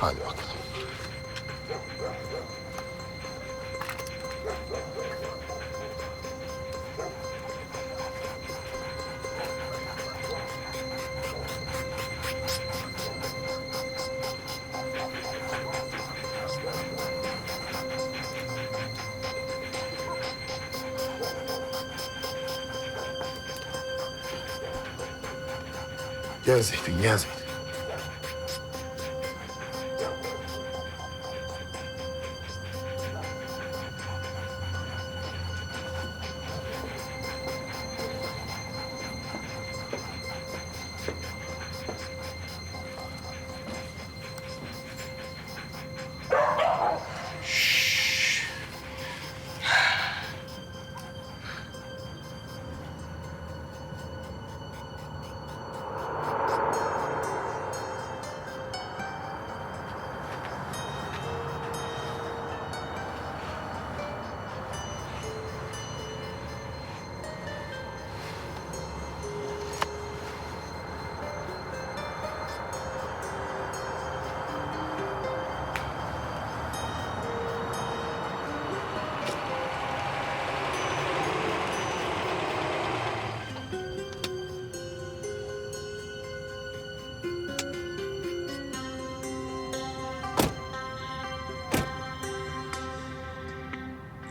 Hadi bakalım. Gel Zeytin, gel Zeytin.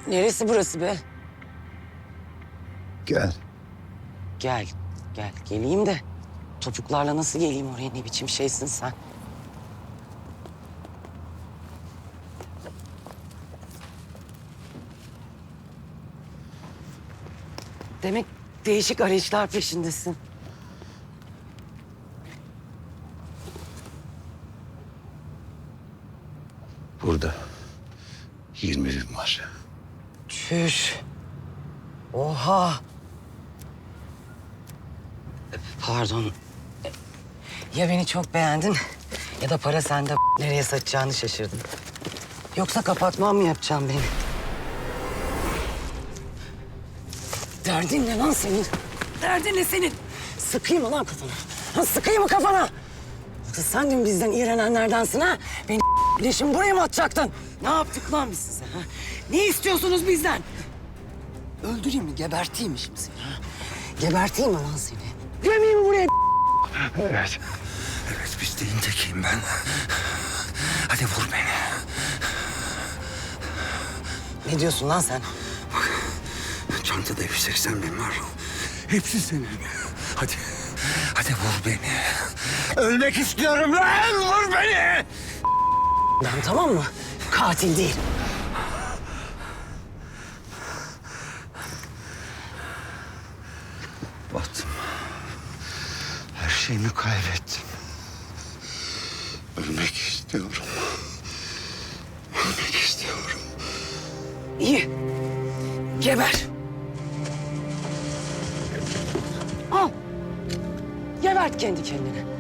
Neresi burası be? Gel. Gel, gel. Geleyim de topuklarla nasıl geleyim oraya? Ne biçim şeysin sen? Demek değişik arayışlar peşindesin. Burada 20 bin var. Çüş. Oha. Pardon. Ya beni çok beğendin ya da para sende nereye saçacağını şaşırdın. Yoksa kapatmam mı yapacağım beni? Derdin ne lan senin? Derdin ne senin? Sıkayım mı lan kafana? Ha, sıkayım mı kafana? Yoksa sen de mi bizden iğrenenlerdensin ha? Beni leşim buraya mı atacaktın? Ne yaptık lan biz size ha? Ne istiyorsunuz bizden? Öldüreyim mi, geberteyim mi şimdi seni ha? Geberteyim mi lan seni? Gömeyim mi buraya? Evet. Evet pisliğin tekiyim ben. Hadi vur beni. Ne diyorsun lan sen? Çantada 180 bin var. Hepsi senin. Hadi. Hadi vur beni. Ölmek istiyorum lan. Vur beni. Ben tamam mı? Katil değil. Battım. Her şeyimi kaybettim. Ölmek istiyorum. Ölmek istiyorum. İyi. Geber. Al. Gebert kendi kendine.